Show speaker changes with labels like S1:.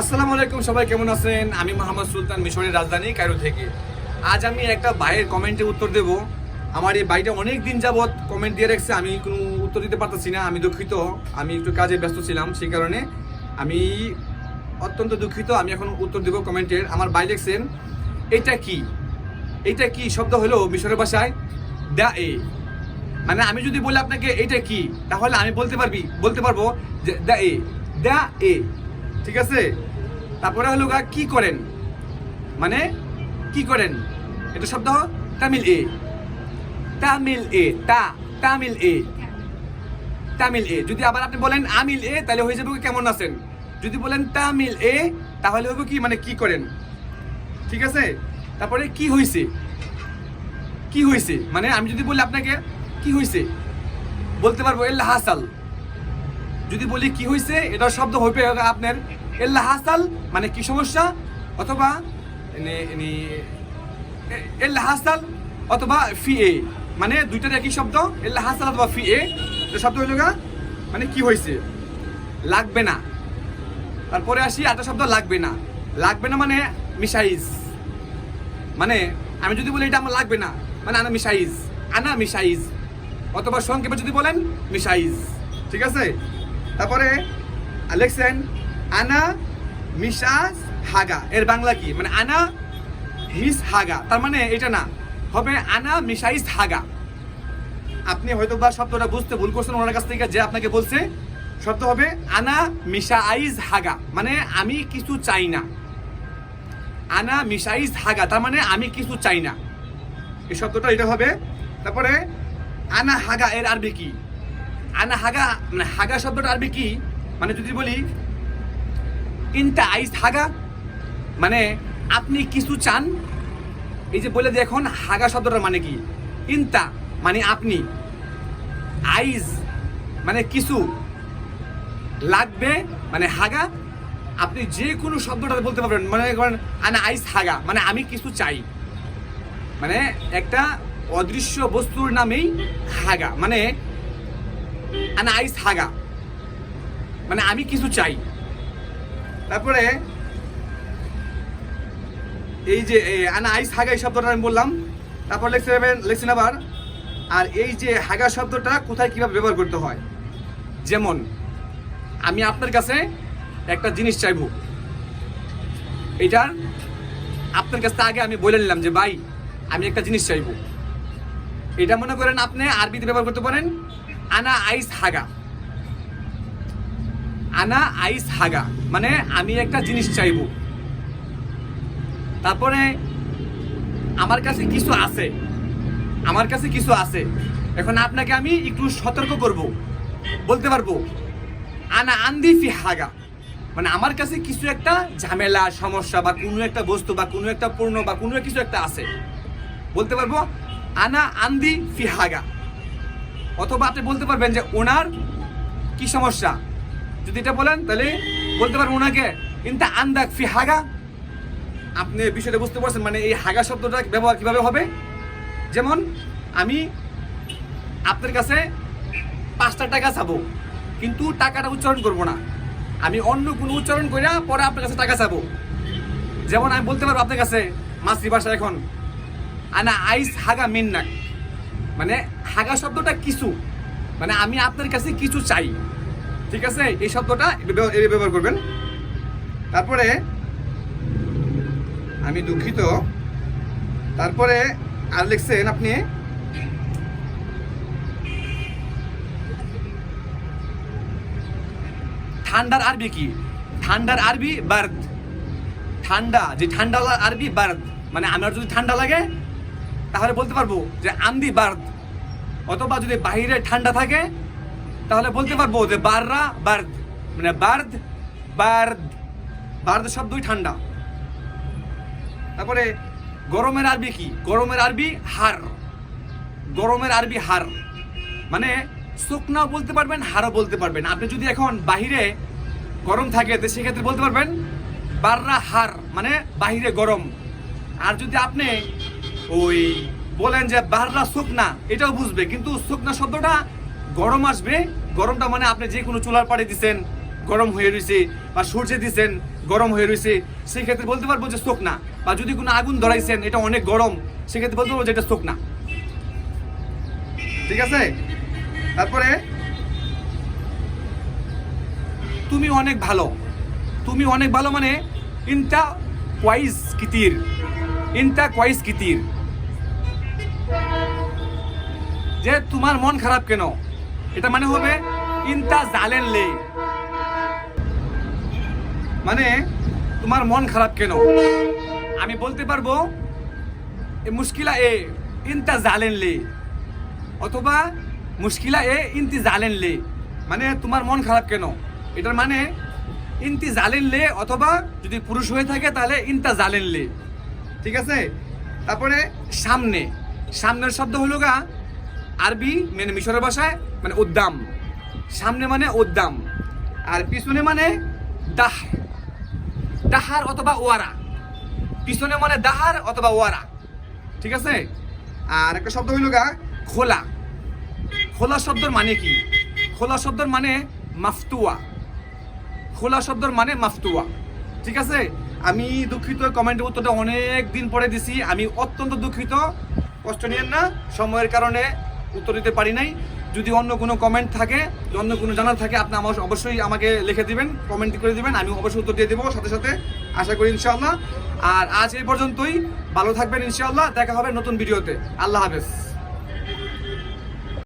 S1: আসসালামু আলাইকুম, সবাই কেমন আছেন? আমি মোহাম্মদ সুলতান, মিশরের রাজধানী কায়রো থেকে। আজ আমি একটা ভাইয়ের কমেন্টে উত্তর দেব। আমার এই ভাইটা অনেক দিন যাবৎ কমেন্ট দিয়ে রাখছে, আমি কোনো উত্তর দিতে পারতেছি না, আমি দুঃখিত। আমি একটু কাজে ব্যস্ত ছিলাম, সেই কারণে আমি অত্যন্ত দুঃখিত, আমি এখন উত্তর দেব কমেন্টের আমার ভাই লিখছেন এটা কি? এটা কি? শব্দ হলো মিশরের ভাষায়, দ্য এ। মানে আমি যদি বলি আপনাকে, এটা কি? তাহলে আমি বলতে পারবি, বলতে পারব যে, দ্য এ। দ্য এ। ঠিক আছে? তারপরে হলো গা, কি করেন? মানে কি করেন? এটা শব্দ তামিল এ। তামিল এ, তা, তামিল এ। তামিল এ। যদি আবার আপনি বলেন আমিল এ, তাহলে হয়ে যাবে কেমন আছেন? যদি বলেন তামিল এ, তাহলে হবে কি? মানে কি করেন? ঠিক আছে? তারপরে কি হয়েছে কি হয়েছে মানে আমি যদি বলি আপনাকে, কি হয়েছে বলতে পারব এল্লা হাসাল। যদি বলি কি হয়েছে এটার শব্দ হবে আপনার এল্লা হাসাল মানে কি সমস্যা? অথবা এল্লা হাসাল অথবা ফি এ মানে দুইটার একই শব্দ, এল্লা হাসাল অথবা ফি এ শব্দ হইল গা মানে কি হয়েছে লাগবে না। তারপরে আসি একটা শব্দ, লাগবে না। লাগবে না মানে মিসাইজ মানে আমি যদি বলি এটা আমার লাগবে না মানে আনা মিসাইজ আনা মিসাইজ অথবা সংক্ষেপে যদি বলেন মিসাইজ ঠিক আছে? তারপরে আলেকসেন, আনা মিসাজ হাগা। এর বাংলা কি? মানে আনা হিস হাগা। তার মানে এটা না, হবে আনা মিশাইস হাগা। আপনি হয়তো বা শব্দটা বুঝতে ভুল করছেন ওনার কাছ থেকে, যে আপনাকে বলছে, শব্দ হবে আনা মিসাইজ হাগা। মানে আমি কিছু চাই না। আনা মিসাইজ হাগা, তার মানে আমি কিছু চাই না। এই শব্দটা, এটা হবে। তারপরে আনা হাগা, এর আরবি কি? আনা হাগা মানে হাগা শব্দটা আরবি কি? মানে যদি বলি ইনটা আইস হাগা মানে আপনি কিছু চান, এই যে বলে দেখুন, হাগা শব্দটার মানে কি? ইনতা মানে আপনি। আইজ মানে কিছু। লাগবে মানে হাগা, আপনি যে কোনো শব্দটা বলতে পারবেন। মানে করেন, আনা আইস হাগা মানে আমি কিছু চাই। মানে একটা অদৃশ্য বস্তুর নামেই হাগা মানে আনা আইস হাগা। মানে আমি কিছু চাই। তারপরে এই যে আনা আইস হাগা এই শব্দটা আমি বললাম। তারপর পারবেন লিখছেন আবার, আর এই যে হাগা শব্দটা কোথায় কীভাবে ব্যবহার করতে হয়? যেমন, আমি আপনার কাছে একটা জিনিস চাইব। এটার আপনার কাছে আগে আমি বলে নিলাম যে, ভাই, আমি একটা জিনিস চাইব। এটা মনে করেন আপনি আরবিতে ব্যবহার করতে পারেন। আনা আইস হাগা। আনা আইস হাগা। মানে আমি একটা জিনিস চাইব। তারপরে আমার কাছে কিছু আছে। আমার কাছে কিছু আছে। এখন আপনাকে আমি একটু সতর্ক করব। বলতে পারব, আনা আন্দি ফি হাগা। মানে আমার কাছে কিছু একটা ঝামেলা, সমস্যা বা কোনো একটা বস্তু বা কোনো একটা পূর্ণ বা কোনো কিছু একটা আছে। বলতে পারব, আনা আন্দি ফি হাগা। অথবা আপনি বলতে পারবেন যে ওনার কি সমস্যা? যদি এটা বলেন, তাহলে বলতে পারবেন ওনাকে ইনতা আন্দাক ফি হাগা? আপনি বিষয়টা বুঝতে পারছেন মানে এই হাগা শব্দটা ব্যবহার কীভাবে হবে? যেমন, আমি আপনার কাছে পাঁচটা টাকা চাবো, কিন্তু টাকাটা উচ্চারণ করব না। আমি অন্য কোনো উচ্চারণ করে পরে আপনার কাছে টাকা চাবো। যেমন আমি বলতে পারব আপনার কাছে মাতৃভাষা এখন। আনা আইস হাগা মিন্নাক। মানে হাগা শব্দটা কিছু। মানে আমি আপনার কাছে কিছু চাই। ঠিক আছে? এই শব্দটা ব্যবহার করবেন। তারপরে আমি দুঃখিত। তারপরে আর লিখছেন আপনি, ঠান্ডার আরবি কি? ঠান্ডার আরবি বার্দ। ঠান্ডা, যে ঠান্ডা আরবি বার্দ। মানে আমার যদি ঠান্ডা লাগে তাহলে বলতে পারব যে আন্দি বার্দ। অথবা যদি বাহিরে ঠান্ডা থাকে, তাহলে বলতে পারব যে বাররা বার্দ। মানে বার্দ বার্দ। বার্দ শব্দই ঠান্ডা। তারপরে গরমের আরবি কি? গরমের আরবি হার। গরমের আরবি হার। মানে শুকনাও বলতে পারবেন, হারও বলতে পারবেন। আপনি যদি এখন বাহিরে গরম থাকে, তো সেক্ষেত্রে বলতে পারবেন বাররা হার মানে বাহিরে গরম। আর যদি আপনি ওই বলেন যে বাররা শুকনা, এটাও বুঝবে। কিন্তু শুকনা শব্দটা গরম আসবে। গরমটা মানে আপনি যে কোনো চুলার পাড়ে দিচ্ছেন গরম হয়ে রয়েছে বা সূর্যে দিছেন, গরম হয়ে রয়েছে সেই ক্ষেত্রে বলতে পারব যে চোখ না বা যদি কোনো আগুন ধরাইছেন, এটা অনেক গরম, সেক্ষেত্রে বলতে পারব যে এটা চোখ না ঠিক আছে? তারপরে, তুমি অনেক ভালো। তুমি অনেক ভালো মানে ইনটা কোয়াইস কিতির। ইনটা কোয়াইস কিতির। যে তোমার মন খারাপ কেন? এটা মানে হবে ইনটা জালেন লে। মানে তোমার মন খারাপ কেন? আমি বলতে পারব, এ মুশকিলা এ ইনটা জালেন লে। অথবা মুশকিলা এ ইনতি জালেন লে। মানে তোমার মন খারাপ কেন? এটার মানে ইনতি জালেন লে অথবা যদি পুরুষ হয়ে থাকে তাহলে ইনতা জালেন লে। ঠিক আছে? তারপরে সামনে। সামনের শব্দ হলো গা আরবি মানে মিশরের ভাষায় মানে উদ্দাম। সামনে মানে উদ্দাম। আর পিছনে মানে দাহ দাহার অথবা ওয়ারা। পিছনে মানে দাহার অথবা ওয়ারা। ঠিক আছে? আর একটা শব্দ হইল গা, খোলা। খোলা শব্দের মানে কি? খোলা শব্দের মানে মাফতুয়া। খোলা শব্দের মানে মাফতুয়া। ঠিক আছে? আমি দুঃখিত কমেন্টের উত্তরটা অনেক দিন পরে দিছি। আমি অত্যন্ত দুঃখিত। কষ্ট নিয়েন না। সময়ের কারণে উত্তর দিতে পারি নাই। যদি অন্য কোনো কমেন্ট থাকে অন্য কোনো জানার থাকে, আপনি আমার অবশ্যই আমাকে লিখে দিবেন কমেন্ট করে দিবেন, আমি অবশ্যই উত্তর দিয়ে দেবো। সাথে সাথে আশা করি ইনশাআল্লাহ। আর আজ এই পর্যন্তই। ভালো থাকবেন ইনশাআল্লাহ। দেখা হবে নতুন ভিডিওতে। আল্লাহ হাফেজ।